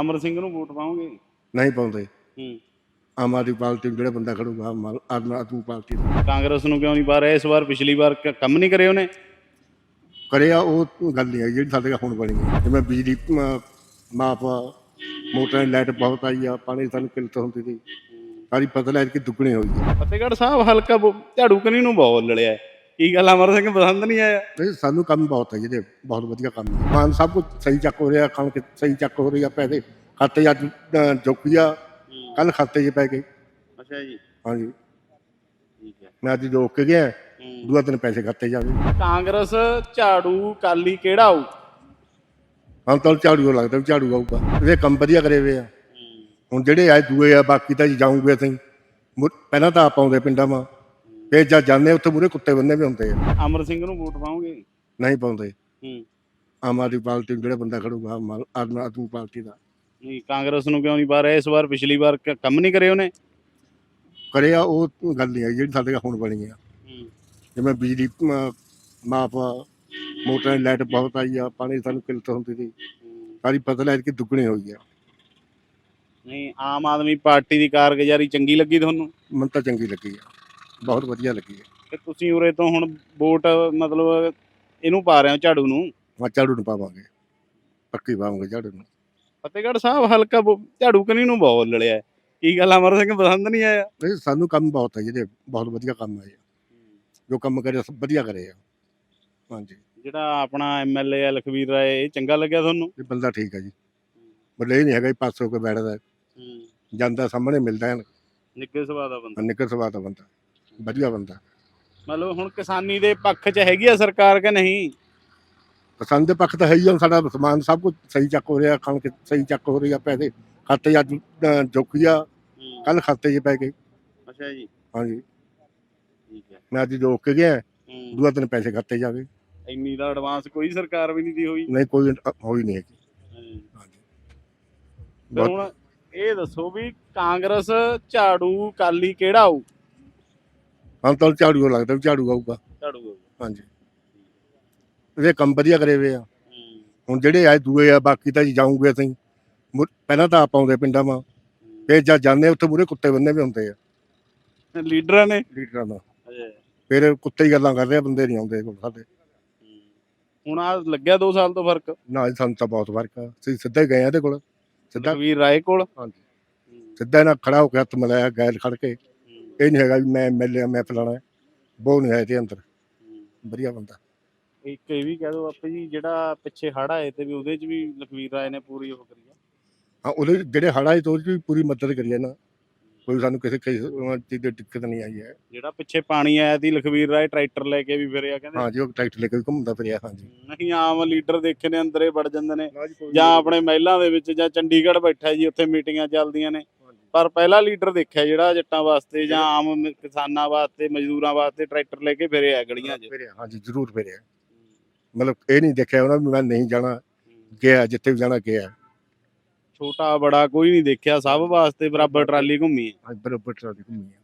ਅਮਰ ਸਿੰਘ ਨੂੰ ਵੋਟ ਪਾਉਂਗੇ ਨਹੀਂ ਪਾਉਂਦੇ। ਹੂੰ। ਆਮ ਆਦਮੀ ਪਾਰਟੀ ਨੂੰ ਜਿਹੜਾ ਬੰਦਾ ਖੜੂਗਾ ਆਮ ਆਦਮੀ ਪਾਰਟੀ ਦਾ। ਕਾਂਗਰਸ ਨੂੰ ਕਿਉਂ ਨਹੀਂ ਪਾ ਰਹੇ? ਇਸ ਵਾਰ ਪਿਛਲੀ ਵਾਰ ਕ- ਕੰਮ ਨਹੀਂ ਕਰੇ ਉਹਨੇ? ਕਰਿਆ ਉਹ ਗੱਲ ਨਹੀਂ ਹੈ ਜਿਹੜੀ ਸਾਡੇ ਕੋਲ ਹੁਣ ਬਣੀ ਹੈ। ਜਿਵੇਂ ਬਿਜਲੀ ਅਮ, ਮਾਫ ਮੋਟਰਾਂ ਲਾਈਟ ਬਹੁਤ ਆਈ ਆ ਪਾਣੀ ਸਾਨੂੰ ਕਿਲਤ ਹੁੰਦੀ ਸੀ। ਸਾਰੀ ਫਸਲ ਐਤਕੀ ਦੁੱਗਣੀ ਹੋਈ ਹੈ ਫਤਿਹਗੜ੍ਹ ਸਾਹਿਬ ਹਲਕਾ ਬੋ- ਝਾੜੂ ਕਨੀ ਨੂੰ ਬਹੁਤ ਲੜਿਆ ਹੈ। ਕੀ ਗੱਲ ਅਮਰ ਸਿੰਘ? ਪਸੰਦ ਨਹੀਂ ਆਇਆ? ਨਹੀਂ ਸਾਨੂੰ ਕੰਮ ਬਹੁਤ ਹੈ ਜਿਹਦੇ ਬਹੁਤ ਵਧੀਆ ਕੰਮ ਹੈ। ਮਾਨ ਸਭ ਕੁਝ ਸਹੀ ਚੱਕ ਹੋ ਰਿਹਾ ਕਣਕ ਸਹੀ ਚੱਕ ਹੋ ਰਹੀ ਆ ਪੈਸੇ ਖਾਤੇ ਅੱਜ ਜੋਕੀ ਆ ਕੱਲ ਖਾਤੇ 'ਚ ਪੈ ਗਏ। ਅੱਛਾ ਜੀ। ਹਾਂਜੀ। ਠੀਕ ਹੈ। ਮੈਂ ਅੱਜ ਜੋਕ ਕੇ ਗਿਆ ਦੂਆ ਦਿਨ ਪੈਸੇ ਖਾਤੇ ਗਏ। ਕਾਂਗਰਸ ਝਾੜੂ ਕਾਲੀ ਕਿਹੜਾ ਆਊ? ਹੁਣ ਤਾਂ ਝਾੜੂ ਲੱਗਦਾ ਵੀ ਝਾੜੂ ਆਊਗਾ। ਇਹਦੇ ਕੰਮ ਵਧੀਆ ਕਰੇ ਹੋਏ ਆ। ਹੁਣ ਜਿਹੜੇ ਆਏ ਦੂਏ ਆ ਬਾਕੀ ਤਾਂ ਜਾਊਂਗੇ ਅਸੀਂ। ਪਹਿਲਾਂ ਤਾਂ ਆਪ ਆਉਂਦੇ ਪਿੰਡਾਂ ਮਾ ਫੇਰ ਜਦ ਜਾਂਦੇ ਉੱਥੇ ਮੂਰੇ ਕੁੱਤੇ ਬੰਨੇ ਵੀ ਹੁੰਦੇ ਆ। ਅਮਰ ਸਿੰਘ ਨੂੰ ਵੋਟ ਪਾਉਂਗੇ ਨਹੀਂ ਪਾਉਂਦੇ। ਹੂੰ। ਆਮ ਆਦਮੀ ਪਾਰਟੀ ਨੂੰ ਜਿਹੜਾ ਬੰਦਾ ਖੜੂਗਾ ਆਮ ਆਦਮੀ ਪਾਰਟੀ ਦਾ। ਨਹੀਂ ਕਾਂਗਰਸ ਨੂੰ ਕਿਉਂ ਨਹੀਂ ਪਾ ਰਹੇ? ਇਸ ਵਾਰ ਪਿਛਲੀ ਵਾਰ ਕ- ਕੰਮ ਨਹੀਂ ਕਰੇ ਉਹਨੇ? ਕਰਿਆ ਉਹ ਗੱਲ ਨਹੀਂ ਹੈ ਜਿਹੜੀ ਸਾਡੇ ਕੋਲ ਹੁਣ ਬਣੀ ਆ। ਹੂੰ। ਜਿਵੇਂ ਬਿਜਲੀ ਅਮ, ਮਾਫ ਮੋਟਰਾਂ ਦੀ ਲਾਈਟ ਬਹੁਤ ਆਈ ਆ ਪਾਣੀ ਦੀ ਸਾਨੂੰ ਕਿਲਤ ਹੁੰਦੀ ਸੀ। ਸਾਰੀ ਫਸਲ ਐਤਕੀ ਦੁੱਗਣੀ ਹੋਈ ਆ। ਨਹੀਂ ਆਮ ਆਦਮੀ ਪਾਰਟੀ ਦੀ ਕਾਰਗੁਜ਼ਾਰੀ ਚੰਗੀ ਲੱਗੀ ਤੁਹਾਨੂੰ? ਮੈਨੂੰ ਤਾਂ ਚੰਗੀ ਲੱਗੀ ਆ। ਬਹੁਤ ਵਧੀਆ ਲੱਗੀ ਆ ਤੇ ਤੁਸੀਂ ਉਰੇ ਤੋਂ ਹੁਣ ਵੋਟ ਮਤਲਬ ਇਹਨੂੰ ਪਾ ਰਹੇ ਹੋ ਝਾੜੂ ਨੂੰ? ਮੈਂ ਝਾੜੂ ਨੂੰ ਪਾਵਾਂਗੇ। ਪੱਕੀ ਪਾਵਾਂਗੇ ਝਾੜੂ ਨੂੰ। ਫਤਿਹਗੜ੍ਹ ਸਾਹਿਬ ਹਲਕਾ ਬੋ- ਝਾੜੂ ਕਨੀ ਨੂੰ ਬਹੁਤ ਲੜਿਆ ਹੈ। ਕੀ ਗੱਲ ਅਮਰ ਸਿੰਘ ਪਸੰਦ ਨਹੀਂ ਆਇਆ? ਨਹੀਂ ਸਾਨੂੰ ਕੰਮ ਬਹੁਤ ਹੈ ਜਿਹਦੇ ਬਹੁਤ ਵਧੀਆ ਕੰਮ ਹੈ ਜੋ। ਕੰਮ ਕਰੇ ਸਭ ਵਧੀਆ ਕਰੇ ਆ ਹਾਂਜੀ। ਜਿਹੜਾ ਆਪਣਾ ਐਮਐਲਏ ਹੈ ਲਖਵੀਰ ਰਾਏ ਇਹ ਚੰਗਾ ਲੱਗਿਆ ਤੁਹਾਨੂੰ? ਇਹ ਬੰਦਾ ਠੀਕ ਹੈ ਜੀ। ਬਲੇ ਨਹੀਂ ਹੈਗਾ ਜੀ ਪਾਸੋਂ ਕੋਈ ਬੈਠਦਾ ਜਾਂਦਾ ਸਾਹਮਣੇ ਮਿਲਦਾ ਹੈ। ਨਿੱਕੇ ਸੁਭਾਅ ਦਾ ਬੰਦਾ। ਨਿੱਕਰ ਸਵਾ ਦਾ ਬੰਦਾ। ਵਧੀਆ ਬੰਦਾ। ਮਤਲਬ ਹੁਣ ਕਿਸਾਨੀ ਦੇ ਪੱਖ 'ਚ ਹੈਗੀ ਆ ਸਰਕਾਰ ਕਿ ਨਹੀਂ? ਪਸੰਦ ਦੇ ਪੱਖ ਤਾਂ ਹੈ ਹੀ ਆ, ਸਾਡਾ ਸਮਾਨ ਸਭ ਕੁਝ ਸਹੀ ਚੱਕ ਹੋ ਰਿਹਾ ਕਣਕ ਸਹੀ ਚੱਕ ਹੋ ਰਹੀ ਆ ਪੈਸੇ ਖਾਤੇ ਅੱਜ ਅ, ਆ ਕੱਲ ਖਾਤੇ 'ਚ ਪੈ ਗਏ। ਅੱਛਾ ਜੀ। ਹਾਂਜੀ। ਠੀਕ ਹੈ। ਮੈਂ ਅੱਜ ਜੋਕ ਕੇ ਗਿਆ। ਦੂਆ ਦਿਨ ਪੈਸੇ ਖਾਤੇ ਗਏ। ਇੰਨੀ ਦਾ ਐਡਵਾਂਸ ਕੋਈ ਸਰਕਾਰ ਵੀ ਨਹੀਂ ਦੀ ਹੋਈ। ਨਹੀਂ ਕੋਈ ਅ, ਹੋਈ ਨਹੀਂ ਹੈਗੀ। ਹਾਂਜੀ। ਫਿਰ ਹੁਣ ਇਹ ਦੱਸੋ ਵੀ ਕਾਂਗਰਸ ਝਾੜੂ ਕਾਲੀ ਕਿਹੜਾ ਆਊ? ਹਾਂ ਤਾਂ ਝਾੜੂ ਲੱਗਦਾ ਵੀ ਝਾੜੂ ਆਊਗਾ। ਝਾੜੂ ਹਾਂਜੀ। ਇਹਦੇ ਕੰਮ ਵਧੀਆ ਕਰੇ ਹੋਏ ਆ। ਹੁਣ ਜਿਹੜੇ ਆਏ ਦੂਏ ਆ ਬਾਕੀ ਤਾਂ ਜੀ ਜਾਊਂਗੇ ਅਸੀਂ। ਮੁੜ- ਪਹਿਲਾਂ ਤਾਂ ਆਪ ਆਉਂਦੇ ਪਿੰਡਾਂ ਮਾ ਫੇਰ ਜਦ ਜਾਂਦੇ ਉੱਥੇ ਮੂਰੇ ਕੁੱਤੇ ਬੰਨੇ ਵੀ ਹੁੰਦੇ ਆ। ਲੀਡਰਾਂ ਨੇ? ਲੀਡਰਾਂ ਦਾ। ਫਿਰ ਕੁੱਤੇ ਹੀ ਗੱਲਾਂ ਕਰਦੇ ਆ ਬੰਦੇ ਨਹੀਂ ਆਉਂਦੇ ਕੋਲ ਸਾਡੇ। ਹੁਣ ਆ ਲੱਗਿਆ 2 ਸਾਲ ਤੋਂ ਫ਼ਰਕ? ਨਾ ਜੀ ਸਾਨੂੰ ਤਾਂ ਬਹੁਤ ਫ਼ਰਕ ਆ। ਅਸੀਂ ਸਿੱਧੇ ਗਏ ਆ ਇਹਦੇ ਕੋਲ। ਸਿੱਧਾ। ਲਖਵੀਰ ਰਾਏ ਕੋਲ? ਹਾਂਜੀ। ਸਿੱਧਾ ਇਹਨਾਂ ਖੜਾ ਹੋ ਕੇ ਹੱਥ ਮਿਲਾਇਆ ਗੈਰ ਖੜ ਕੇ। ਇਹ ਨਹੀਂ ਹੈਗਾ ਵੀ ਮੈਂ ਐਮਐਲਏ ਮੈਂ ਫਲਾਣਾ ਬਹੁ ਨਹੀਂ ਹੈ ਤੇ ਅੰਦਰ। ਵਧੀਆ ਬੰਦਾ। ਇੱਕ ਇਹ ਵੀ ਕਹਿ ਦੋ ਆਪੇ ਜੀ ਜਿਹੜਾ ਪਿੱਛੇ ਹੜ ਆਏ ਤੇ ਵੀ ਉਹਦੇ 'ਚ ਵੀ ਲਖਵੀਰ ਰਾਏ ਨੇ ਪੂਰੀ ਉਹ ਕਰੀ ਆ। ਹਾਂ ਉਹਦੇ ਜਿਹੜੇ ਹੜਾਂ ਤੋਂ ਵੀ ਪੂਰੀ ਮਦਦ ਕਰੀ ਹੈ ਨਾ। ਕੋਈ ਸਾਨੂੰ ਕਿਸੇ ਕਿਸੇ ਚੀਜ਼ ਦੀ ਦਿੱਕਤ ਨਹੀਂ ਆਈ ਹੈ। ਜਿਹੜਾ ਪਿੱਛੇ ਪਾਣੀ ਆਇਆ ਸੀ ਲਖਵੀਰ ਰਾਏ ਟਰੈਕਟਰ ਲੈ ਕੇ ਵੀ ਫਿਰਿਆ ਕਹਿੰਦੇ। ਹਾਂ ਜੀ ਉਹ ਟਰੈਕਟਰ ਲੈ ਕੇ ਵੀ ਘੁੰਮਦਾ ਫਿਰਿਆ ਹਾਂਜੀ ਨਹੀਂ ਆਮ ਲੀਡਰ ਦੇਖੇ ਨੇ ਅੰਦਰੇ ਵੜ ਜਾਂਦੇ ਨੇ। ਜਾਂ ਆਪਣੇ ਮਹਿਲਾਂ ਦੇ ਵਿੱਚ ਜਾਂ ਚੰਡੀਗੜ੍ਹ ਬੈਠਾ ਜੀ ਉੱਥੇ ਮੀਟਿੰਗਾਂ ਚੱਲਦੀਆਂ ਨੇ। ਪਰ ਪਹਿਲਾ ਲੀਡਰ ਦੇਖਿਆ ਜਿਹੜਾ ਜੱਟਾਂ ਵਾਸਤੇ ਜਾਂ ਆਮ ਮ- ਕਿਸਾਨਾਂ ਵਾਸਤੇ ਮਜ਼ਦੂਰਾਂ ਵਾਸਤੇ ਟਰੈਕਟਰ ਲੈ ਕੇ ਫਿਰਿਆ ਗਲੀਆਂ 'ਚ। ਫਿਰਿਆ ਹਾਂਜੀ ਜ਼ਰੂਰ ਫਿਰਿਆ। ਮਤਲਬ ਇਹ ਨਹੀਂ ਦੇਖਿਆ ਉਹਨਾਂ ਵੀ ਮੈਂ ਨਹੀਂ ਜਾਣਾ ਗਿਆ ਜਿੱਥੇ ਵੀ ਜਾਣਾ ਗਿਆ। ਛੋਟਾ ਬੜਾ ਕੋਈ ਨਹੀਂ ਦੇਖਿਆ ਸਭ ਵਾਸਤੇ ਬਰਾਬਰ ਟਰਾਲੀ ਘੁੰਮੀ ਹੈ। ਅੱਜ ਬਰੋਬਰ ਟਰਾਲੀ ਘੁੰਮੀ ਆ